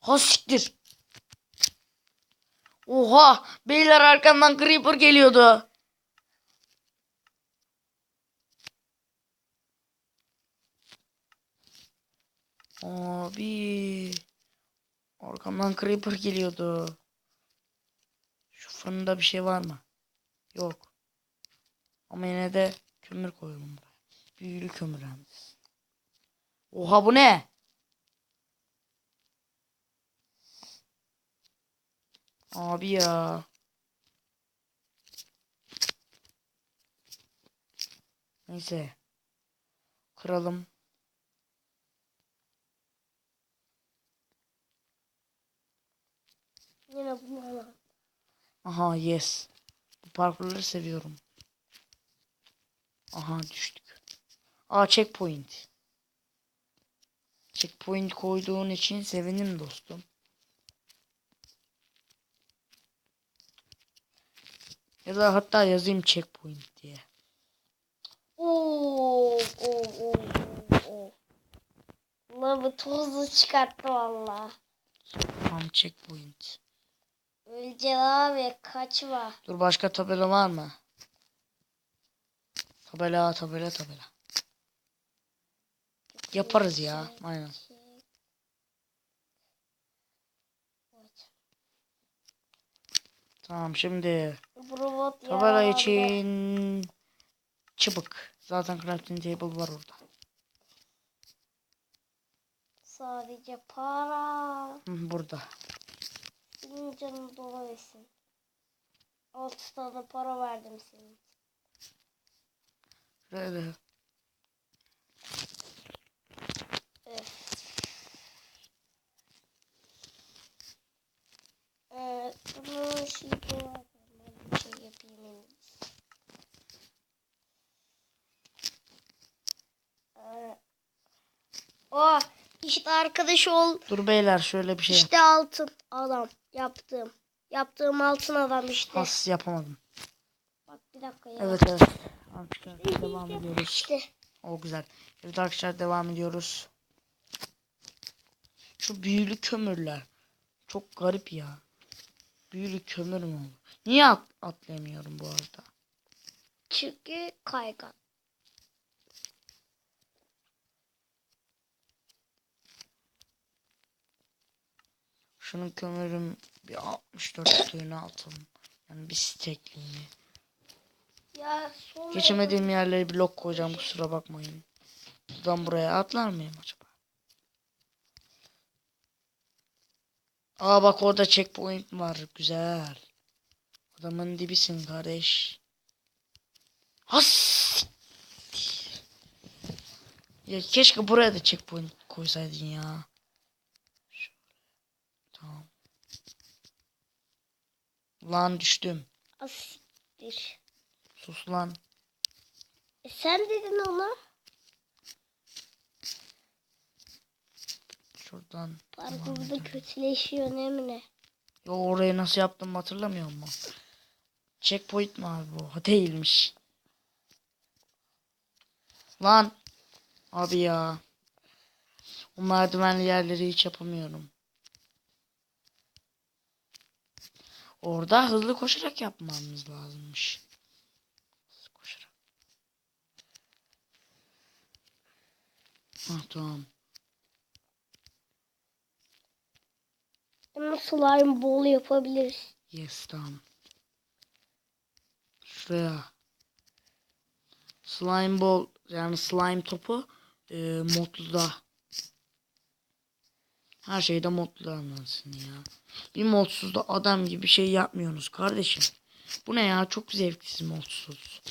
Ha siktir. Oha beyler arkamdan creeper geliyordu. Abi. Arkamdan creeper geliyordu. Şu fırında bir şey var mı? Yok. Ama yine de kömür koyalım buraya. Büyülü kömür hem. Oha bu ne? Abi ya. Neyse. Kıralım. Yine bunu alalım. Aha yes. Bu parkurları seviyorum. Aha düştük. Aa checkpoint. Checkpoint koyduğun için sevindim dostum. Ya da hatta yazayım checkpoint diye. Oo, oo, oo, oo. Bu tozu çıkarttı valla. Tamam checkpoint. Ölce abi kaçma. Dur başka tabela var mı? Tabela tabela tabela. Yaparız ya. Aynen. Tamam şimdi robot tabela için çıbık. Zaten crafting table var orada. Sadece para. Burada. Senin canın dolayısın. Altı tane para verdim senin. Şöyle. Öf. Ee, bunu şey bir şey yapayım en. Ee, oh işte arkadaş ol. Dur beyler şöyle bir şey. İşte altın adam yaptığım. Yaptığım altın adam işte. Has yapamadım. Bak bir dakika ya. Evet evet. Arkadaşlar devam ediyoruz. İşte. O güzel. Evet arkadaşlar devam ediyoruz. Şu büyülü kömürler. Çok garip ya. Büyülü kömür mü olur? Niye at atlayamıyorum bu arada? Çünkü kaygan. Şunun kömürüm bir 64 tane atalım. Yani bir stekliğini. Ya sonra Geçemediğim yerlere blok koyacağım kusura bakmayın. Buradan buraya atlar mıyım acaba? Aa bak orada checkpoint var. Güzel. Adamın dibisin kardeş. Has. Ya keşke buraya da checkpoint koysaydın ya. Tamam. Lan düştüm. asittir. Sus lan. E sen dedin ona. Şuradan. Parkurda edelim. kötüleşiyor ne mi ne? Yo orayı nasıl yaptım hatırlamıyor musun? Checkpoint mi abi bu? Değilmiş. Lan. Abi ya. O merdivenli yerleri hiç yapamıyorum. Orada hızlı koşarak yapmamız lazımmış. Hızlı koşarak. Ah tamam. Ama slime ball yapabiliriz. Yes tamam. Şuraya. Slime ball yani slime topu e, modluda. Her şeyde modlu anlansın ya. Bir modsuzda adam gibi şey yapmıyorsunuz kardeşim. Bu ne ya çok zevksiz modsuz.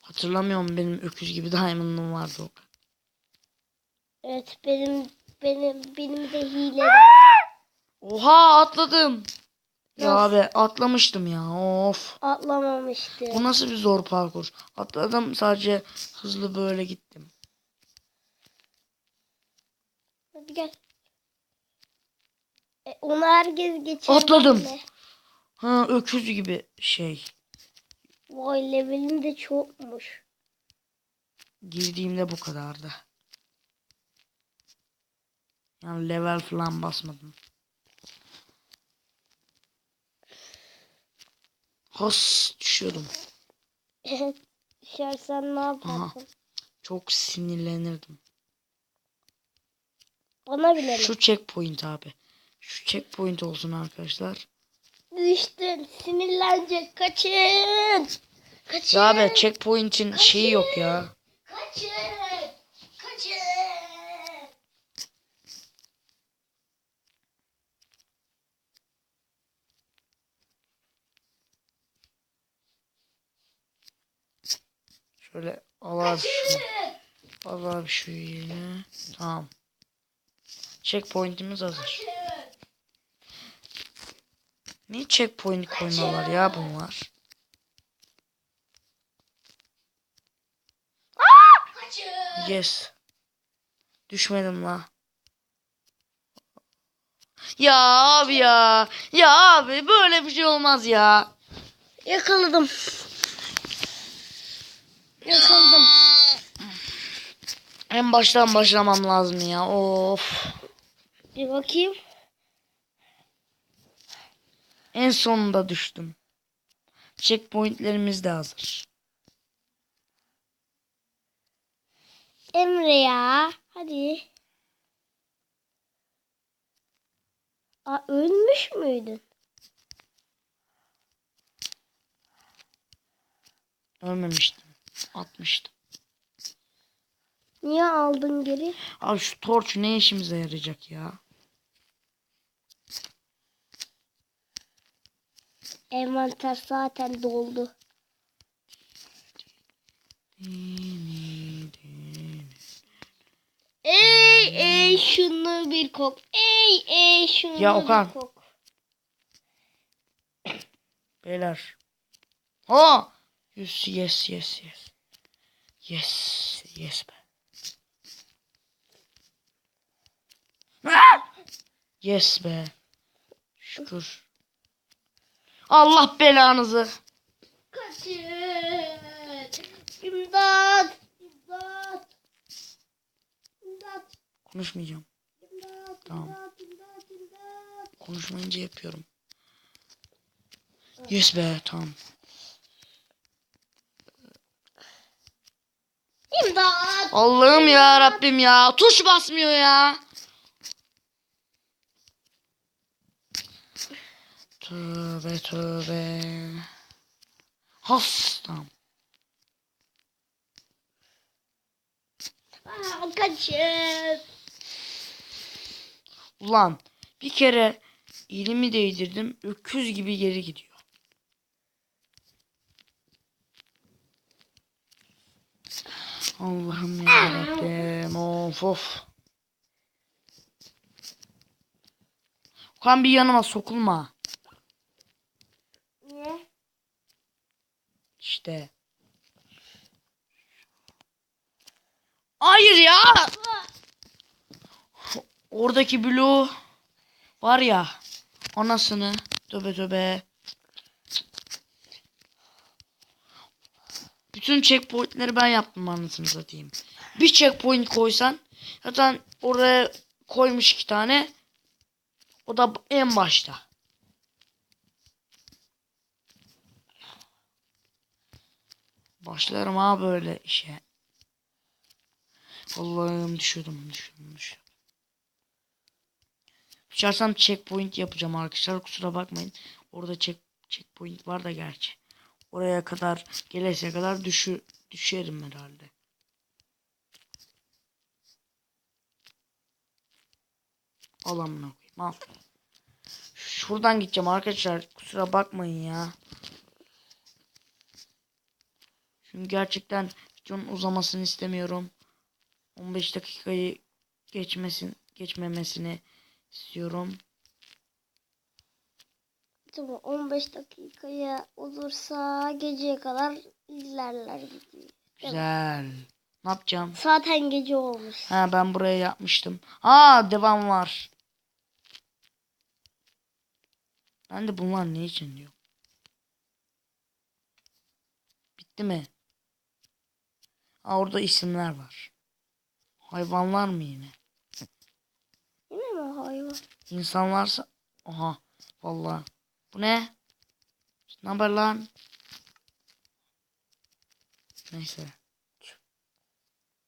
Hatırlamıyorum benim öküz gibi diamond'ım vardı o. Evet benim benim benim de hile. Oha atladım. Ya Nasıl? abi atlamıştım ya of. Atlamamıştı. Bu nasıl bir zor parkur? Atladım sadece hızlı böyle gittim. Hadi gel. E, onu herkes geçer. Atladım. Ha öküz gibi şey. Vay levelin de çokmuş. Girdiğimde bu kadardı. Yani level falan basmadım. Has düşüyordum. Düşersen ne yaparsın? Çok sinirlenirdim. Bana bile mi? Şu checkpoint abi. Şu checkpoint olsun arkadaşlar. Düştün. Sinirlenecek. Kaçın. Kaçın. Ya abi checkpoint'in şeyi yok ya. Kaçın. Kaçın. Şöyle al abi şunu. Al abi şu yeni. Tamam. Checkpoint'imiz hazır. Niye checkpoint koymuyorlar ya bunlar? Yes. Düşmedim la. Ya abi ya. Ya abi böyle bir şey olmaz ya. Yakaladım. Yakaladım. En baştan başlamam lazım ya. Of. Bir bakayım. En sonunda düştüm. Checkpointlerimiz de hazır. Emre ya. Hadi. Aa, ölmüş müydün? Ölmemiştim. Atmıştım. Niye aldın geri? Abi şu torç ne işimize yarayacak ya? Envanter zaten doldu. Ey ey şunu bir kok. Ey ey şunu Ya Okan. bir kok. Beyler. Ha! Yes yes yes yes. Yes yes be. Yes be. Şükür. Allah belanızı. Kaçın. İmdat. İmdat. İmdat. Konuşmayacağım. İmdat. Tamam. İmdat. İmdat. İmdat. Konuşmayınca yapıyorum. Yes be tamam. İmdat. Allah'ım ya Rabbim ya. Tuş basmıyor ya. Tövbe tövbe. Has tamam. Aa, kaçın. Ulan bir kere elimi değdirdim. Öküz gibi geri gidiyor. Allah'ım ya Rabbim. Of of. Okan bir yanıma sokulma. Niye? İşte. Hayır ya. Oradaki bloğu var ya. Anasını. Töbe töbe. Bütün checkpointleri ben yaptım anasını satayım. Bir checkpoint koysan zaten oraya koymuş iki tane. O da en başta. Başlarım ha böyle işe. Allah'ım düşüyordum düşüyordum düşüyordum. Düşersem checkpoint yapacağım arkadaşlar kusura bakmayın. Orada check, checkpoint var da gerçi. Oraya kadar gelese kadar düşü, düşerim herhalde. Al amına koyayım al. Şuradan gideceğim arkadaşlar kusura bakmayın ya. Çünkü gerçekten videonun uzamasını istemiyorum. 15 dakikayı geçmesin, geçmemesini istiyorum. Tamam 15 dakikaya olursa geceye kadar izlerler videoyu. Güzel. Ne yapacağım? Zaten gece olmuş. Ha ben buraya yapmıştım. Ha devam var. Ben de bunlar ne için diyor. Bitti mi? Ha orada isimler var. Hayvanlar mı yine? İnsan varsa. Aha. Vallahi. Bu ne? Ne haber lan? Neyse.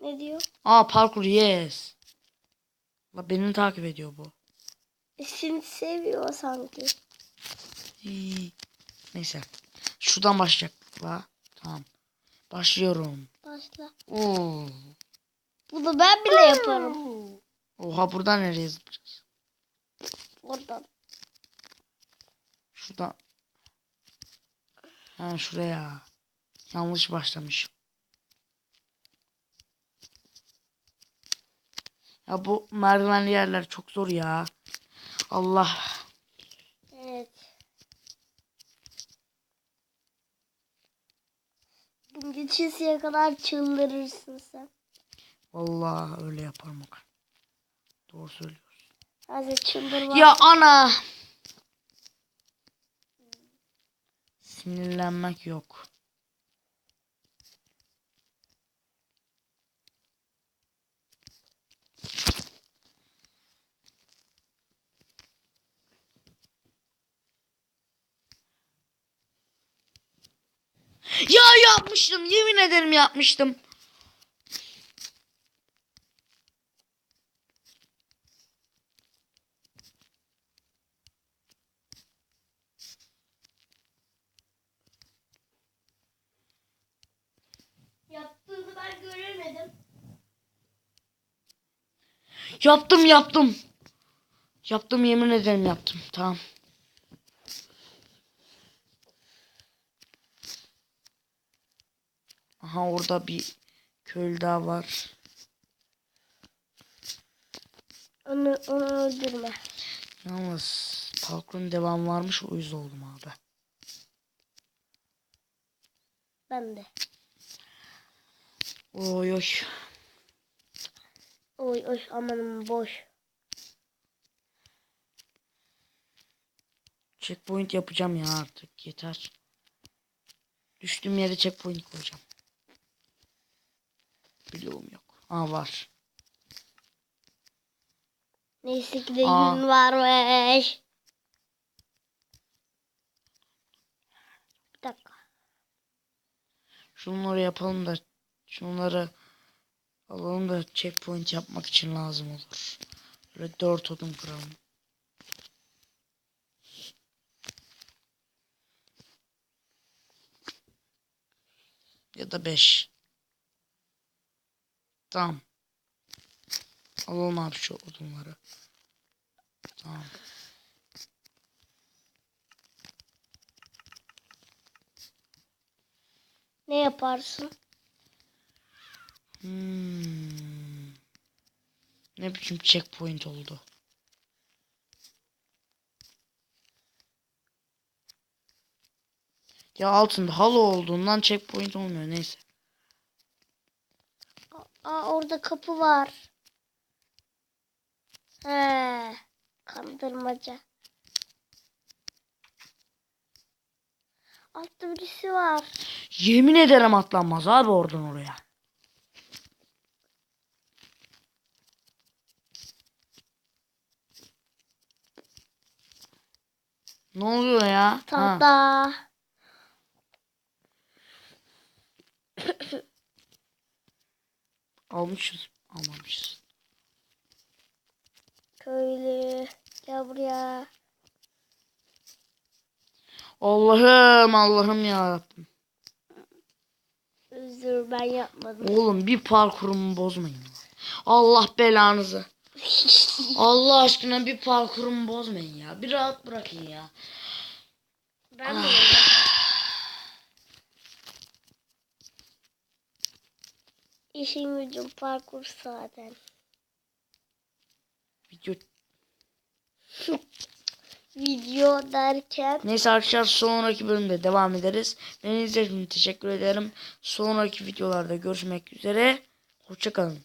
Ne diyor? Aa parkur yes. La beni takip ediyor bu. E, Seni seviyor sanki. İyi. Neyse. Şuradan başlayacak la. Tamam. Başlıyorum. Başla. Oo. Bunu ben bile yaparım. Oha buradan nereye zıplayacağız? Oradan. Şuradan. Ha şuraya. Yanlış başlamışım. Ya bu merdivenli yerler çok zor ya. Allah. Evet. Geçesiye kadar çıldırırsın sen. Vallahi öyle yaparım o kadar. Doğru söylüyorsun. Hadi çıldırma. Ya ana. Sinirlenmek yok. Ya yapmıştım. Yemin ederim yapmıştım. Yaptım yaptım. Yaptım yemin ederim yaptım. Tamam. Aha orada bir köylü daha var. Onu, onu öldürme. Yalnız parkurun devam varmış o yüzden oldum abi. Ben de. Oy oy. Oy oy amanım boş. Checkpoint yapacağım ya artık yeter. Düştüğüm yere checkpoint koyacağım. Bloğum yok. Aa var. Neyse ki de Aa. gün varmış. Bir dakika. Şunları yapalım da şunları alalım da checkpoint yapmak için lazım olur. Böyle dört odun kıralım. Ya da beş. Tamam. Alalım abi şu odunları. Tamam. Ne yaparsın? Hmm. Ne biçim checkpoint oldu. Ya altında halı olduğundan checkpoint olmuyor neyse. Aa orada kapı var. He. Kandırmaca. Altta birisi var. Yemin ederim atlanmaz abi oradan oraya. Ne oluyor ya? Ha. Tahta. Almışız. Almamışız. Köylü. Gel buraya. Allah'ım Allah'ım ya. Özür ben yapmadım. Oğlum bir parkurumu bozmayın. Allah belanızı. Allah aşkına bir parkurumu bozmayın ya. Bir rahat bırakın ya. ben de İşin gücüm parkur zaten. Video Video derken Neyse arkadaşlar sonraki bölümde devam ederiz. Beni izlediğiniz için teşekkür ederim. Sonraki videolarda görüşmek üzere. Hoşçakalın.